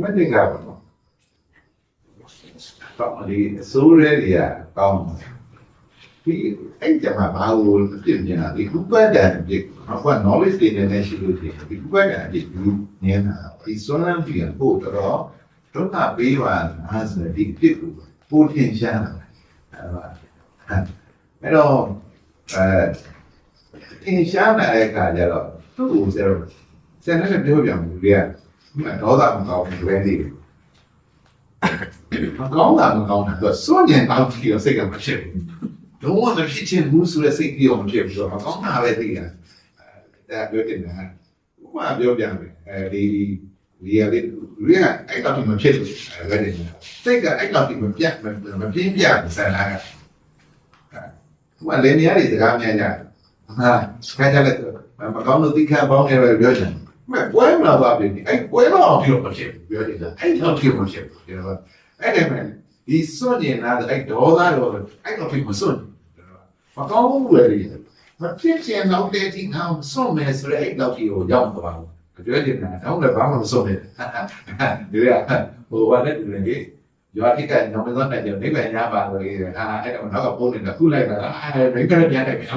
မတ်တင်ကပါတော့တော့ဒီအစိုးရတွေကကောင်းတယ်ဒီအဲ့ကြမှာဘာလို့ဖြစ်နေတာဒီဥပဒေအဖြစ်ဘာက knowledge တွေနဲ့ရှိလို့ဒီဒီဥပဒေအဖြစ်ဒီနေတာဒီစွမ်းလန်းပြီးပို့တော့ဒုက္ခပေးပါလားဆိုဒီဖြစ်ကိုပို့ထင်ရှားတယ်အဲ့ဒါအဲ့တော့အဲထင်ရှားတဲ့အခါကျတော့သူ့ကိုဆရာဆရာနဲ့ပြောပြမယ်လူတွေက ဒေါသမကောင်းဘူးပဲနေတယ်မကောင်းတာမကောင်းတာသူစွန့်ញံတောင်းကြည့်တော့စိတ်ကမဖြစ်ဘူးလုံးဝမဖြစ်ချင်ဘူးဆိုတဲ့စိတ်ကြီးတော့မဖြစ်ဘူးဆိုတော့မကောင်းတာပဲသိတာအဲဒါပြောတင်တာဥပမာပြောပြမယ်အဲဒီဒီရလေးရီကအဲ့တော့မဖြစ်ဘူးအဲဒါနေစိတ်ကအဲ့တော့မပြတ်မပြင်းပြဆန်လာကဟိုလည်းနေရာတွေစကားများများဟာခါကြလက်မကောင်းလို့သိခါပေါင်းနေပဲပြောချင် မဲ့ပွဲမလာပါဘူးအဲ့ပွဲတော့ပြောမဖြစ်ပြောတယ်အဲ့တော့ပြောမဖြစ်ပြောအဲ့ဒါမဲ့ဒီစွန့်ရင်လာအဲ့ဒေါသတော့အဲ့တော့ဖြစ်မစွန့်မကောင်းဘူးလေမဖြစ်ချင်တော့တဲ့ဒီကောင်စွန့်မယ်ဆိုတဲ့အဲ့တော့ကြီးကိုရောက်သွားဘူးပြောတယ်နာတော့လည်းဘာမှမစွန့်နဲ့ဒီရဟိုဘာလဲဒီလေ ရွာတိကညောင်မစောနဲ့ကြောင့်နိဗ္ဗာန်ရပါလို့လေဟာအဲ့တော့နောက်ကပိုးနေတာခုလိုက်တာအဲဘယ်ကလည်းပြန်တယ်ပြန်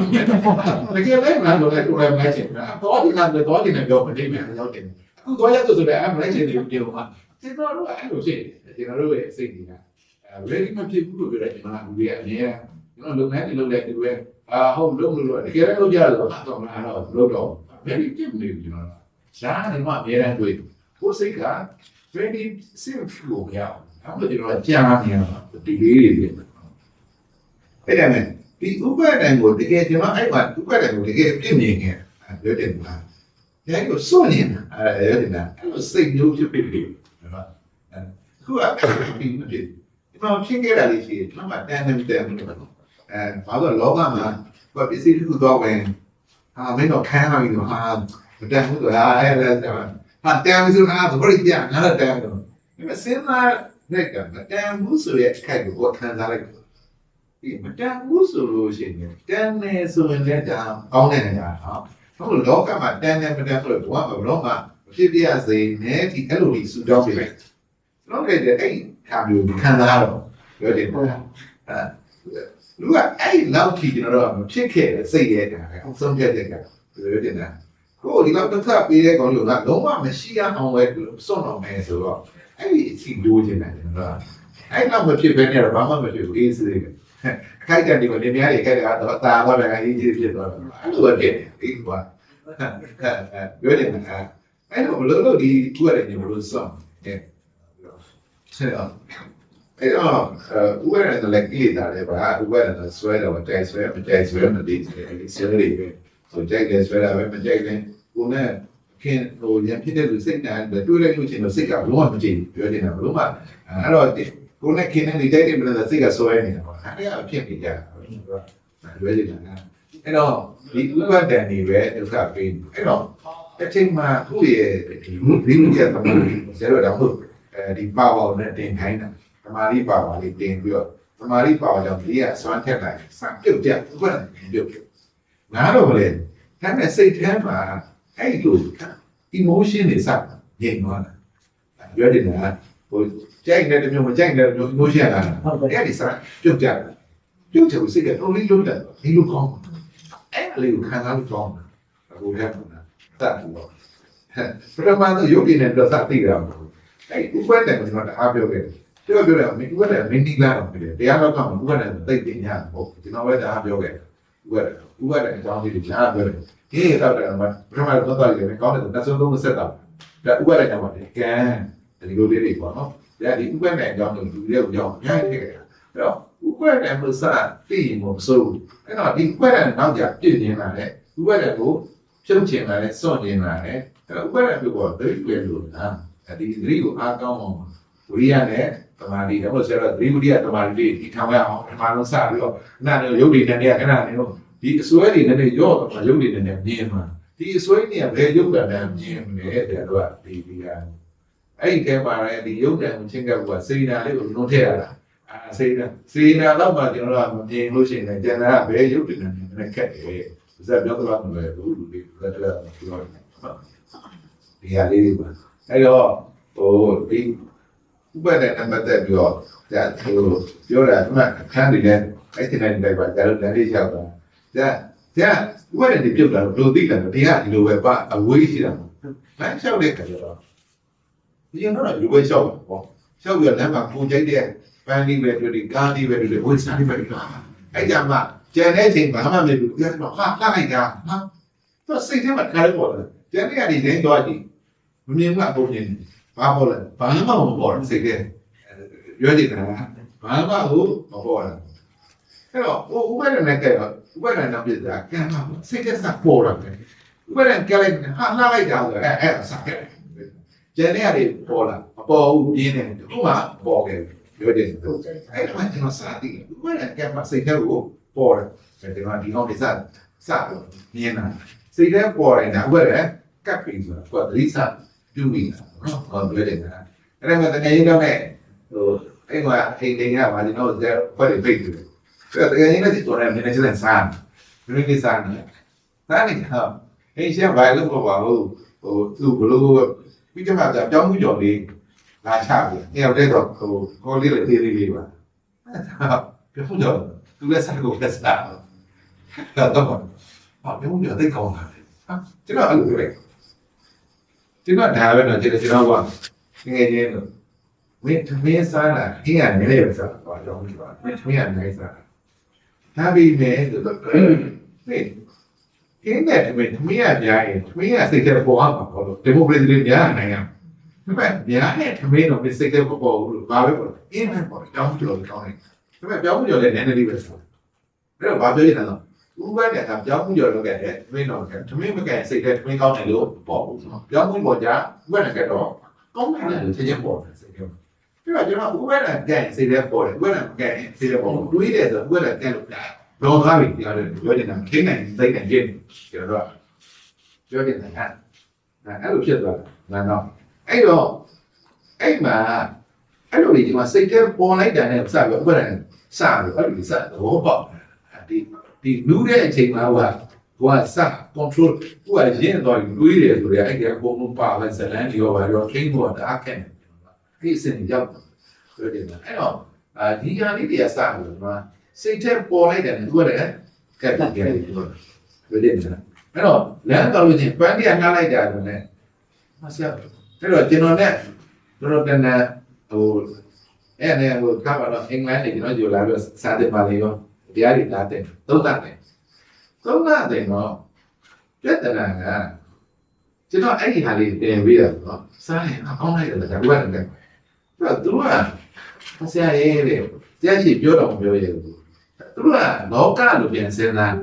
တကယ်လည်းမလို့လည်းတူလည်းမချင်ဘူးတော့ဒီကတော့တော့ဒီနဲ့ပြောမနေမယ်ရောက်တယ်အခုတော့ရဆိုဆိုလည်းအမလိုက်ချင်တယ်ပြောမှာကျွန်တော်တို့အဲ့လိုဖြစ်တယ်ကျွန်တော်တို့ရဲ့စိတ်တွေကအဲ ready မဖြစ်ဘူးလို့ပြောတယ်ကျွန်တော်ကလူတွေအများကျွန်တော်လုပ်ငန်းတွေလုပ်တဲ့သူတွေအာဟုတ်လုပ်လို့တကယ်လည်းလုပ်ကြတယ်ဆိုတော့တော့လာတော့လုပ်တော့ very ပြည့်နေပြီကျွန်တော်ရှားနေမှအများတန်းတွေ့ကိုယ်စိတ်က very simple ကိုမရအော င်အဲ့လိုကျွန်တော်ကြားနေရတာဒီလေးတွေဖြစ်တယ်အဲ့ဒါနဲ့ဒီဥပဒေကိုတကယ်ကျွန်တော်အဲ့မှာဥပဒေကိုတကယ်ပြည့်မြင်ခဲ့ပြောတယ်ကွာဒါကိုစွန့်နေတာအဲရတယ်နာအဲ့လိုစိတ်မျိုးဖြစ်ဖြစ်တယ်နော်အခုကဒီမဖြစ်ဒီမှာဖြစ်ခဲ့တာလေးရှိတယ်ကျွန်တော်ကတန်တယ်တန်တယ်အဲဘာလို့လောကမှာဘာပစ္စည်းတစ်ခုတော့ဝင်ဟာမင်းတော့ခံရပြီတော့ဟာမတန်ဘူးတော့ဟာအဲ့ဒါဟာတန်ပြီဆိုဟာဘယ်လိုကြာငါတော့တန်တော့ဒီမှာစဉ်းစား လိုက်ကမတန်ဘူးဆိုရဲ့အခက်ကိုခံစားလိုက်ဒီမတန်ဘူးဆိုလို့ရှိရင်တန်နေဆိုရင်လည်းဒါကောင်းတဲ့နေရာနော်ဟုတ်လောကမှာတန်တယ်မတန်ဘူးတော့ဘာမှမလို့မှဖြစ်ပြစေနဲ့ဒီအဲ့လိုကြီးစူတောင်းပြလိုက်တော့လေအဲ့ခါမျိုးခံစားတော့ပြောတယ်ပေါ့အဲလူကအဲ့လောက်ကြီးကျွန်တော်တို့ဖြစ်ခဲ့တဲ့စိတ်ရဲ့တာပဲအဆုံးဖြတ်တဲ့ကပြောတယ်နာကိုဒီလောက်တစ်ခါပေးတဲ့ကောင်လို့ကလုံးဝမရှိရအောင်ပဲစွန့်အောင်မယ်ဆိုတော့ အဲ့ဒီအစီလိုချင်တယ်ကျွန်တော်အဲ့လောက်မဖြစ်ဘဲနဲ့တော့ဘာမှမဖြစ်ဘူးအေးစေးပဲခိုက်တယ်ဒီမှာလင်းများတွေခိုက်တယ်ကတော့တာတော့လည်းအကြီးကြီးဖြစ်သွားတယ်အဲ့လိုပဲဖြစ်တယ်ဒီကွာပြောတယ်နာအဲ့တော့ဘလို့လို့ဒီခုရတယ်ညမလို့စွန့်တယ်ဆက်အောင်အဲ့တော့ဥပဒေနဲ့လည်းကြည့်တာလေဗျာဥပဒေနဲ့ဆွဲတော့တိုက်ဆွဲမတိုက်ဆွဲမသိဘူးအဲ့ဒီဆွဲတွေပဲဆိုကြိုက်တယ်ဆွဲတာပဲမကြိုက်တယ်ကိုနဲ့ ခင်ဟိုရံဖြစ်တဲ့လူစိတ်နဲ့တွေ့လိုက်လို့ချင်းတော့စိတ်ကလုံးဝမကြည့်ပြောနေတာဘလို့မှအဲ့တော့ကိုနဲ့ခင်နဲ့ဒီတိုက်တယ်မလားစိတ်ကဆွဲနေတာပေါ့အဲ့ဒါဖြစ်နေကြတာလွယ်နေတာအဲ့တော့ဒီဥပဒေတွေပဲဒုက္ခပေးအဲ့တော့အချိန်မှာခုရဲ့ဒီမှုဒီမှုရဲ့တမန်ဇေရောတော့ဟုတ်အဲဒီပါဝါနဲ့တင်ခိုင်းတာတမာရီပါဝါလေးတင်ပြီးတော့တမာရီပါဝါကြောင့်ဒီကစွမ်းထက်လိုက်စပြုတ်ကြဥပဒေပြုတ်ငါတော့လေဒါနဲ့စိတ်ထဲမှာ အဲ့လို emotion တွေစညင်သွားတာပြောတယ်နော်ဟိုကြိုက်တဲ့မျိုးမကြိုက်တဲ့မျိုး emotion လာတာဟုတ်ကဲ့အဲ့ဒီစပြုတ်ကြတာပြုတ်ချင်စိတ်ကတော့လေးလုံးတယ်ဒီလိုကောင်းအဲ့လေးကိုခံစားလို့ကောင်းတယ်အခုထဲမှာတတ်ဘူးပရမတ်ယုတ်ကိနဲ့တော့စသိတာမဟုတ်အဲ့ဥပဒေကကျွန်တော်တအားပြောခဲ့တယ်ပြောပြောတယ်မင်းဥပဒေမင်းဒီလာတော့ပြတယ်တရားတော့ကမှဥပဒေသိသိညာဟုတ်ကျွန်တော်လည်းတအားပြောခဲ့ဥပဒေဥပဒေအကြောင်းလေးတွေညာပြောတယ် ဒီတော့တယ်မှာပရမတ်တော့တော့ရတယ်ကောင်းတယ်တက်ဆုံးသုံးဆက်တာဒါဥပဒေကြောင့်ပါလေကဲဒီလိုလေးတွေပေါ့နော်ဒါဒီဥပဒေအကြောင်းကိုလူတွေကိုကြောင်းညာထည့်ခဲ့တာအဲ့တော့ဥပဒေမစသိရင်မစိုးအဲ့တော့ဒီဥပဒေနောက်ကြပြည့်နေတာလေဥပဒေကိုဖြုတ်ချင်လာတယ်စွန့်ချင်လာတယ်အဲ့တော့ဥပဒေပြောတော့ဒိဋ္ဌိလို့လားအဲ့ဒီဒိဋ္ဌိကိုအားကောင်းအောင်ဝိရိယနဲ့တမာတိတော့ဆိုတော့ဒိဋ္ဌိဝိရိယတမာတိဒီထောင်ရအောင်ဒီမှာလုံးစပြီးတော့နာနေရုပ်တွေနဲ့ခဏနေတော့ ဒီအစွဲတွေနဲ့ရော့တော့ရုပ်တွေနဲ့မြင်မှာဒီအစွဲတွေကဘယ်ရုပ်ကလည်းမြင်မလဲတဲ့တော့ဒီဒီကအဲ့ဒီထဲမှာလည်းဒီရုပ်တံကိုချင်းကပ်ကစေနာလေးကိုလွန်ထည့်ရတာအာစေနာစေနာတော့မှကျွန်တော်ကမမြင်လို့ရှိရင်ကျန်တာကဘယ်ရုပ်တွေနဲ့မြင်လဲခက်တယ်ဇက်ပြောတော့မလဲဘူးလူတွေလက်ထက်ပြောတယ်ဒီဟာလေးတွေပါအဲ့တော့ဟိဟိုဒီဥပဒေနဲ့ပတ်သက်ပြီးတော့ဒါဟိုပြောတာအမှအခန်းတွေနဲ့အဲ့ဒီတိုင်းတိုင်းပါဒါလို့လည်းလေးရောက်တာ ဒါဒါဥပဒေတွေပြုတ်လာလို့ဘယ်လိုသိလဲတရားဒီလိုပဲပါအဝေးရှိတာမဟုတ်လမ်းလျှောက်တဲ့ခါကျတော့ဒီရင်တော့ဒီဝေးလျှောက်ပါပေါ့လျှောက်ပြီးတော့လမ်းမှာပုံကြိုက်တဲ့ပန်းဒီပဲတွေ့ဒီကားဒီပဲတွေ့ဒီဝေးစားဒီပဲတွေ့အဲ့ကြမှာကျန်တဲ့အချိန်ဘာမှမလုပ်ဘူးဒီကတော့ဟာလှလိုက်တာဟာတော့စိတ်ထဲမှာခါရပေါ်လာကျန်တဲ့ကနေရင်းသွားကြည့်မမြင်ဘူးအပုံမြင်ဘာပေါ်လဲဘာမှမပေါ်စိတ်ထဲရွေးကြည့်တာဘာမှဟုတ်မပေါ်လာအဲ့တော့ဟိုဥပဒေနဲ့ကြတော့ ဥပဒေနဲ့ပြတာကံမှာစိတ်ထဲစပေါ်လာတယ်ဥပဒေကလည်းဟာလှလိုက်တာဆိုအဲ့အဲ့စခဲ့ကျန်တဲ့ကနေပေါ်လာမပေါ်ဘူးပြင်းနေတယ်ခုမှပေါ်ခဲ့ရွေးကြည့်တယ်အဲ့ဒါမှကျွန်တော်စားတယ်ဘယ်နဲ့ကမှစိတ်ထဲကိုပေါ်တယ်ကျွန်တော်ဒီကောင်ဒီစားစားလို့မြင်တာစိတ်ထဲပေါ်တယ်နော်ဘယ်နဲ့ကပ်ပြီးဆိုတော့သတိစားပြုမိတာနော်ဟောပြောတယ်နော်အဲ့ဒါမှတကယ်ကြီးတော့ねဟိုအဲ့မှာအိမ်တင်ရပါဒီတော့တဲ့ဘယ်လိုဖိတ်တယ်အဲ့တကယ် ကြီးလည်းဒီတော့လည်းနည်းနည်းချင်းစားနည်းနည်းစားနေစားနေဟာအဲ့ရှင်းဘာလို့ပေါ့ပါဘူးဟိုသူ့ဘလို့ပြီးကြမှာကြောင်းမှုကြော်လေးလာချပြီအဲ့ရောက်တဲ့တော့ဟိုခေါ်လေးလေးသေးလေးပါပြောမှုကြောသူလည်းစားကိုလက်စားတော့တော့ဘာပြောမှုကြောသိကောင်းတာဟာကျွန်တော်အဲ့လိုပဲကျွန်တော်ဒါပဲတော့ကျွန်တော်ကျွန်တော်ကငယ်ချင်းလို့မင်းသမင်းစားတာအင်းရနေလေပဲစားတော့ကြောင်းကြည့်ပါမင်းသမင်းရနေစားဒါ ပြီးမယ်ဆိုတော့မင်းအင်းနဲ့သမင်းသမင်းရများရင်သမင်းရစိတ်ထဲပေါ်အောင်ပါတော့ဒီမိုကရေစီတွေများနိုင်ရဒါပေမဲ့များနဲ့သမင်းတော့မစိတ်ထဲပေါ်ဘူးလို့ဘာပဲပေါ့အင်းနဲ့ပေါ့ကြောင်းကြည့်လို့ကောင်းတယ်ဒါပေမဲ့ပြောင်းမှုကျော်လည်းနည်းနည်းလေးပဲဆိုအဲ့တော့ဘာပြောရလဲဆိုဥပဒေကပြောင်းမှုကျော်လုပ်ခဲ့တယ်သမင်းတော်ကသမင်းမကဲစိတ်ထဲသမင်းကောင်းတယ်လို့ပေါ့ဘူးဆိုတော့ပြောင်းမှုပေါ်ကြဥပဒေကတော့ကောင်းတယ်လို့ချက်ချင်းပေါ်တယ်စိတ်ထဲ ပြီးတော့ကျွန်တော်ဥပဒေကဲစိတ်ထဲပေါ်တယ်ဥပဒေကဲစိတ်ထဲပေါ်တွေးတယ်ဆိုဥပဒေကဲလို့ပြောကားပြီပြောတယ်ပြောနေတာခင်းနိုင်စိတ်နိုင်ပြင်းကျွန်တော်ပြောနေတာအဲ့အဲ့လိုဖြစ်သွားတာနော်အဲ့တော့အဲ့မှာအဲ့လိုဒီမှာစိတ်ထဲပေါ်လိုက်တာနဲ့စပြီးဥပဒေစပြီးအဲ့လိုဒီစသဘောပေါက်ဒီဒီနူးတဲ့အချိန်မှာဟိုကဟိုကစ control ဟိုကရင်းတော့နူးရတယ်ဆိုရအဲ့ဒီအကုန်လုံးပါလဲဇလန်ဒီရောပါရောခင်းတော့တအားခက်နေ ဒီစင်ရောက်ဆိုတယ်အဲ့တော့အာဒီဟာလေးတွေကစပြီးမှာစိတ်ထဲပေါ်လိုက်တယ်ဥပဒေကတ်တယ်ကြည့်လို့ပြောတယ်နော်အဲ့တော့လမ်းတော်လို့ချင်းပန်းတရားနှားလိုက်တာဆိုလည်းမဆက်အဲ့တော့ကျွန်တော်နဲ့တော်တော်တန်တန်ဟိုအဲ့နဲ့ဟိုကပ်ပါတော့အင်္ဂလန်နေကျွန်တော်ယူလာပြီးစားတယ်ပါလေရောတရားတွေလာတယ်သုံးသပ်တယ်သုံးသပ်တယ်တော့ပြဿနာကကျွန်တော်အဲ့ဒီဟာလေးတင်ပြီးတော့စားရင်အကောင်းလိုက်တယ်ဒါကလည်းတယ် သူကသူကဆရာရေးတယ်ဆရာရှိပြောတော့မပြောရဘူးသူကလောကလို့ပြန်စဉ်းစား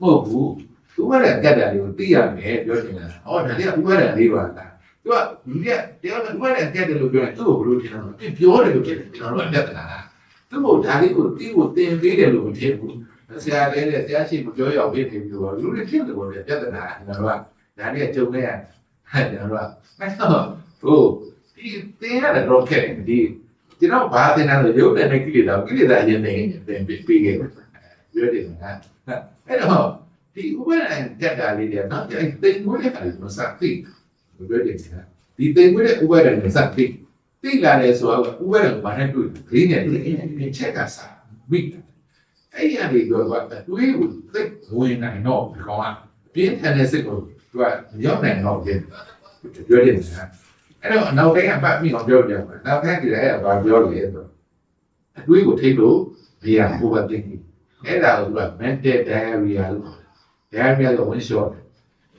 မဟုတ်ဘူးသူကလည်းကတ်တယ်ကိုသိရမယ်ပြောချင်တာဟောဒါလေးကဥပဒေလေးပါလားသူကလူကတရားကဥပဒေတက်တယ်လို့ပြောရင်သူ့ကိုဘယ်လိုထင်လဲသူပြောတယ်လို့ထင်တယ်ကျွန်တော်တို့ကပြဿနာသူ့ကိုဒါလေးကိုတီးကိုတင်ပေးတယ်လို့မထင်ဘူးဆရာလေးတဲ့ဆရာရှိမပြောရအောင်ပြနေပြီးတော့လူတွေထင်တယ်လို့ပြဿနာကျွန်တော်တို့ကဒါလေးကကြုံနေရဟဲ့ကျွန်တော်တို့ကမဟုတ်ဘူး ဒီတင်ရတယ်တော့ခဲ့ဒီကျွန်တော်ဘာတင်တယ်လို့ရုပ်တဲ့ကိလေသာကိလေသာရင်နေတင်ပြီးခဲ့ပြောတယ်ဟာအဲ့တော့ဒီဥပဒေတက်တာလေးတွေတော့အဲ့တင်ဝင်တဲ့ခါလေးမစသိဘူးပြောတယ်ကဒီတိမ်ခွေးတဲ့ဥပဒေနဲ့စပ်ပြီးတိလာတယ်ဆိုတော့ဥပဒေကဘာနဲ့တွေ့ဂရင်းနဲ့ဒီချက်ကစားမိအဲ့ရနေတော့ကတွေးကိုသိဝင်နိုင်တော့ဒီကောင်ကပြင်းထန်တဲ့စိတ်ကိုသူကရောက်နိုင်တော့ပြပြောတယ်က အဲ့တော့နောက်တိုင်းအပတ်မိအောင်ပြောပြမယ်နောက်တိုင်းဒီလည်းဘာပြောလဲဆိုအတွေးကိုထိလို့ဘေးကဟိုဘက်ပြင်အဲ့ဒါကိုသူက mental diarrhea လို့ diarrhea လို့ဝင်လျှော့တယ်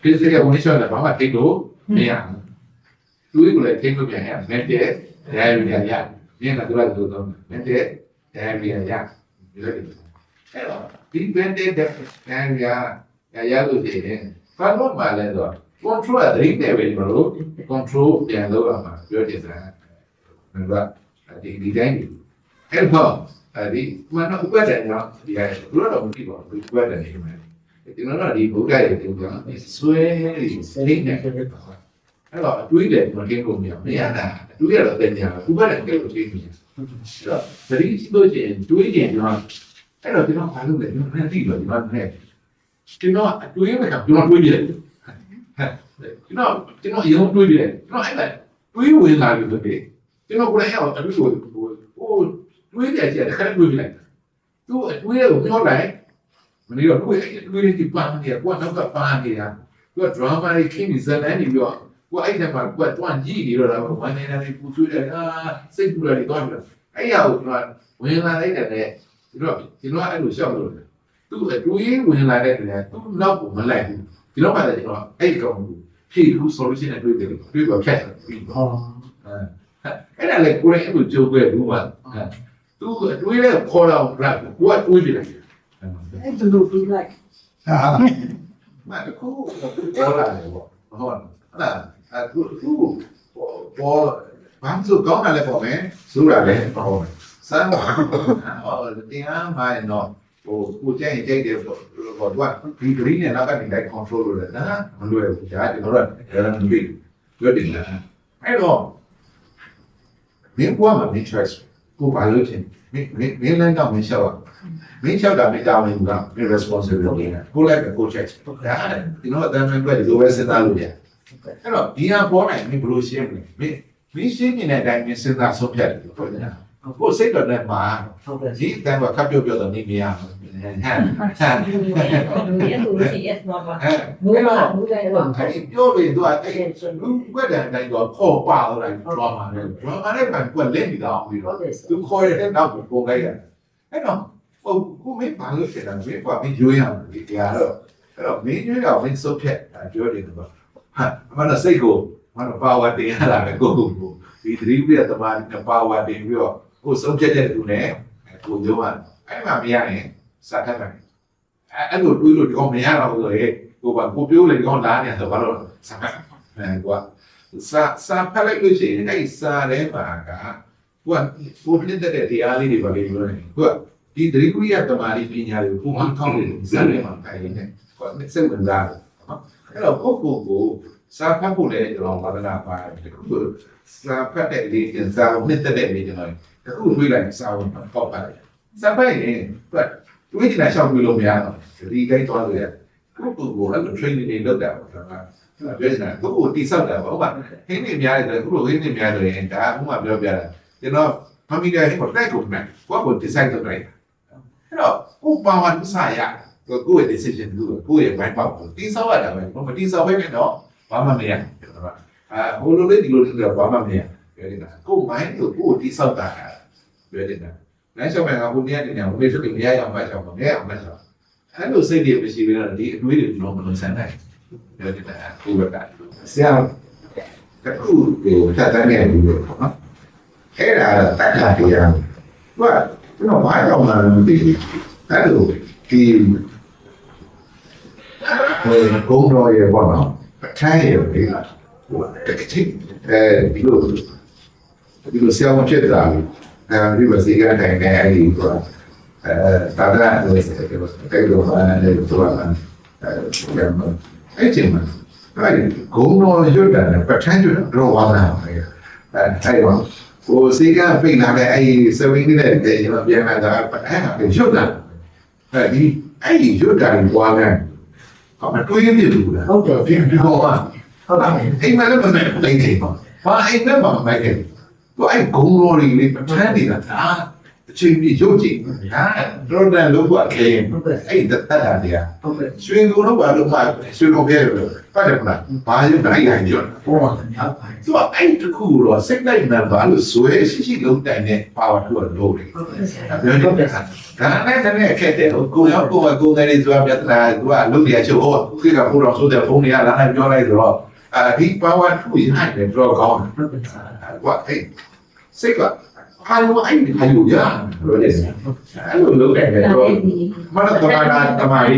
physical ဝင်လျှော့တယ်ဘာမှထိလို့မရဘူးသူ့ကိုလည်းထိလို့ပြန်ရမယ်တဲ့ diarrhea ရမြင်လာတော့လို့တော့မယ်တဲ့ diarrhea ရဒီလိုအဲ့တော့ဒီ mental diarrhea ရရလို့ရှိရင်ဘာလို့မှလဲတော့ control အရင်တည်းပဲမလို့ control ပြန်လုပ်ရမှာပြောတယ်ဆိုတာဒါကဒီဒီတိုင်းအဲ့တော့အဲဒီမနဥပဒေညာဒီဟာဘုရားတော်မကြည့်ပါဘူးဥပဒေနေမှာကျွန်တော်တို့ဒီဘုရားရဲ့တင်ပြဆွဲရိတ်နေအဲ့တော့အတွေးတယ်မကင်းလို့မရမရတာအတွေးရတော့တင်ညာဥပဒေကဲလို့သိနေအဲ့တော့သတိရှိလို့ချင်းတွေးရင်ကျွန်တော်အဲ့တော့ကျွန်တော်ဘာလုပ်လဲကျွန်တော်မသိတော့ဒီမှာနဲ့ကျွန်တော်အတွေးမကကျွန်တော်တွေးပြတယ် ကျွန်တော်ကျွန်တော်ရုံတွေးပြတယ်ကျွန်တော်အဲ့ဒါတွေးဝင်လာလို့တည်းကျွန်တော်ကိုယ်တိုင်ရောက်အခုဆိုဟိုတွေးတယ်ကြတယ်ခက်တွေးလိုက်သူအတွေးကိုပြောလိုက်မင်းတို့တွေးတွေးဒီပန်းနေကွာနောက်ကပန်းနေတာသူက drama လေးခင်းပြီးဇလန်းနေပြီးတော့ကိုအဲ့တဲ့မှာကွာတွန့်ကြည့်နေတော့လားဝမ်းနေတာလေးပူဆွေးတယ်အာစိတ်ပူတယ်တော့အဲ့ရကိုကျွန်တော်ဝင်လာလိုက်တယ်ဒီတော့ကျွန်တော်အဲ့လိုရှောက်လို့သူအတွေးဝင်လာတဲ့တည်းသူနောက်ကိုမလိုက်ဘူး ဒီတော့မှလည်းကျွန်တော်အဲ့ကောင်ကိုဖြည့်လို့ solution နဲ့တွေ့တယ်တွေ့ပါဖြတ်ပြီးဟောအဲ့ဒါလေကိုယ်ရဲ့အဲ့လိုကြိုးပဲဘူးမှာသူအတွေးနဲ့ခေါ်တော့ rap ကိုကတွေးပြလိုက်အဲ့ဒါလို့ပြီးလိုက်ဟာမတခုပေါ်လာတယ်ပေါ့ဟုတ်လားအခုအခုပေါ်ဘာလို့ကောင်းတယ်လဲပေါ့မယ်စူတာလဲပေါ့စမ်းပါဟောတရားမိုင်းတော့ ဟိုကိုကြိုက်ကြိုက်တယ်ပေါ့တော့ဒီ green နဲ့နောက်ကနေလိုက် control လုပ်တယ်နော်မလွယ်ဘူးဒါကျွန်တော်တို့ကလည်းမပြီးပြောတယ်လားအဲ့တော့မင်းဘွားမှာ interest ကိုဘာလို့ချင်းမင်းမင်းမင်းလည်းတော့မရှောက်မင်းရှောက်တာမတောင်းဘူးက responsibility ကိုလည်းကို check ဒါဒီတော့အတန်းမဲ့ဒီလိုပဲစဉ်းစားလို့ရတယ်အဲ့တော့ဒီဟာပေါ်နိုင်မင်းဘယ်လိုရှင်းမလဲမင်းမင်းရှင်းနေတဲ့အတိုင်းမင်းစဉ်းစားဆုံးဖြတ်တယ်ဟုတ်တယ်ကိုစိတ်တော်နဲ့မှာဟုတ်ကဲ့ဒီအတိုင်းကခပ်ပြောပြောတော့နေမရဘူး ဟမ်ဟမ် Yes, yes, yes, mama. ဟမ် Move အဲ့တော့ on, move on. အဲ့ပြောလို့သူကအဲ့လူကွက်တဲ့အတိုင်းတော့ခေါ်ပါတော့တယ် drama နဲ့ drama နဲ့ကကွက်လက်နေတာအောင်ပြီးဟုတော့တ်ကဲ့သူခေါ်ရတဲ့နောက်ကိုပုံလိုက်ရတယ်အဲ့တော့ဟိုကိုမင်းဘာလို့ဖြစ်တာလဲမင်းကမင်းရွေးရမှာဒီတရားတော့အဲ့တော့မင်းရွေးတော့မင်းစုပ်ဖြတ်ပြောတယ်တော့ဟာမနစိတ်ကိုမနပါဝါတင်ရတာပဲကိုကိုဒီသတိပြတ်သမားနဲ့ပါဝါတင်ပြီးတော့ကိုစုပ်ဖြတ်တဲ့လူနဲ့ကိုပြောမှာအဲ့မှာမရရင် စာထက်မယ်အဲ့လိုတွေးလို့ဒီကောင်မရတော့ဘူးဆိုရင်ကိုကကိုပြောလေဒီကောင်လာနေတော့ဘာလို့စာဖတ်အဲကွာစာစာဖတ်လိုက်လို့ရှိရင်အဲ့စာထဲမှာကကိုကကိုပြည့်တဲ့တရားလေးတွေပါလေပြောနေကိုကဒီဒရိကုရိယတမာရီပညာတွေကိုပုံမှန်ထောင်းနေစမ်းနေမှာခိုင်းနေကိုကစိတ်ဝင်စားတယ်နော်အဲ့တော့ကိုကိုကိုစာဖတ်ဖို့လည်းကျွန်တော်ဝါဒနာပါတယ်ခုစာဖတ်တဲ့လေ့ကျင့်စာကိုနှစ်သက်တဲ့လေ့ကျင့်တော့တခုတွေးလိုက်စာဝင်ပေါက်ပါတယ်စာဖတ်ရင်သူက တွေးချင်တာရှောက်ပြီးလို့မရတော့ဒီတိုင်းသွားလို့ရကိုကိုကိုအဲ့လို training တွေလုပ်တာပေါ့ကွာပြောနေတာကိုကိုတိဆောက်တာပေါ့ဟုတ်ပါဟင်းနေများတယ်ခုလိုဟင်းနေများတယ်ဒါကဥမာပြောပြတာကျွန်တော်မမီတဲ့ဟိုတက်ကုန်မယ်ကိုကို decide လုပ်လိုက်အဲ့တော့ကိုပါဝါစရကိုကိုရဲ့ decision ကိုကိုရဲ့ဘိုင်းပေါက်ကိုတိဆောက်ရတာပဲဘာမတိဆောက်ဘဲနဲ့တော့ဘာမှမရကျွန်တော်ကအာဟိုလိုလေးဒီလိုလေးတော့ဘာမှမရပြောနေတာကိုမိုင်းကိုကိုတိဆောက်တာပြောနေတာ နိုင်ချောင်းကဟိုနေရာနေရာဟိုလေးဆိုပြီးမရအောင်ပါချောင်းပါမရအောင်ပါချောင်းအဲ့လိုစိတ်တွေမရှိဘဲတော့ဒီအတွေးတွေတော့မလုံးဆန်းနိုင်ပြောနေတာကိုပဲကဆရာကခုကိုဖြတ်တန်းနေတယ်လို့နော်အဲ့ဒါတက်တာတရားဟိုကကျွန်တော်ဘာကြောင့်လဲမသိဘူးအဲ့လိုဒီဟိုဂုံတော်ရေပေါ့နော်ပထိုင်ရေဒီလားဟိုတကတိအဲဒီလိုဒီလိုဆရာမဖြစ်တာ အဲဒီမစီကတိုင်းနဲ့အဲဒီကအဲတာတာလို့ဆိုတယ်ကဲတော့အဲဒီတော့အဲအဲ့ချိန်မှာအဲဒီဂုံတော်ရွတ်တယ်ပထိုင်ရွတ်တော့ဝါနာပဲအဲအဲ့တော့ဟိုစေကပိတ်လာတဲ့အဲ့ဒီစဝင်းနေတဲ့တဲ့ကျွန်တော်ပြန်လာတာအဲ့ဒါရုပ်တာအဲ့ဒီအဲ့ဒီရုပ်တာကိုပွားနေဟောမတွေးနေဘူးလားဟုတ်တယ်ပြန်ပြီးတော့ဟာဟုတ်ကဲ့အိမ်မလည်းမနိုင်ဘူးတိုင်းတယ်ဘာအိမ်လည်းမနိုင်ဘူး တော့အဲ့ဂုံရော်လေးလေးပထမ်းနေတာဒါအချိန်ကြီးရုပ်ကြည့်ဟာတော့တယ်လို့ကအခေဟုတ်ကဲ့အဲ့တတ်တာတရားဟုတ်ကဲ့ရွှေကိုတော့ဘာလို့မှရွှေကိုပြဲလို့ပတ်တယ်မလားဘာရုပ်တိုင်းတိုင်းရောဟောပါဟုတ်ပါသူကအဲ့တခုတော့စိတ်လိုက်မှန်ပါလို့ဇွဲရှိရှိလုံးတိုင်တဲ့ power သူကလို့တယ်ဟုတ်ကဲ့။ပြောနေတယ်။ဒါနဲ့တည်းအခက်တဲ့ကိုရောက်ကိုကိုငယ်လေးဆိုတာပြဿနာကလုံးရချို့ဟောခေကဘုရားဆိုတဲ့ဖုန်းတွေကလာနေပြောလိုက်တော့အာဒီ power သူရတယ်တော့ကောင်းဟုတ်ကဲ့။ ကွာအဲ့စိတ်ကအားလုံးအဲ့ဒီဟာယူရလို့လေ။အဲ့လိုလုပ်တယ်တော့မနတမာတာတမာရီ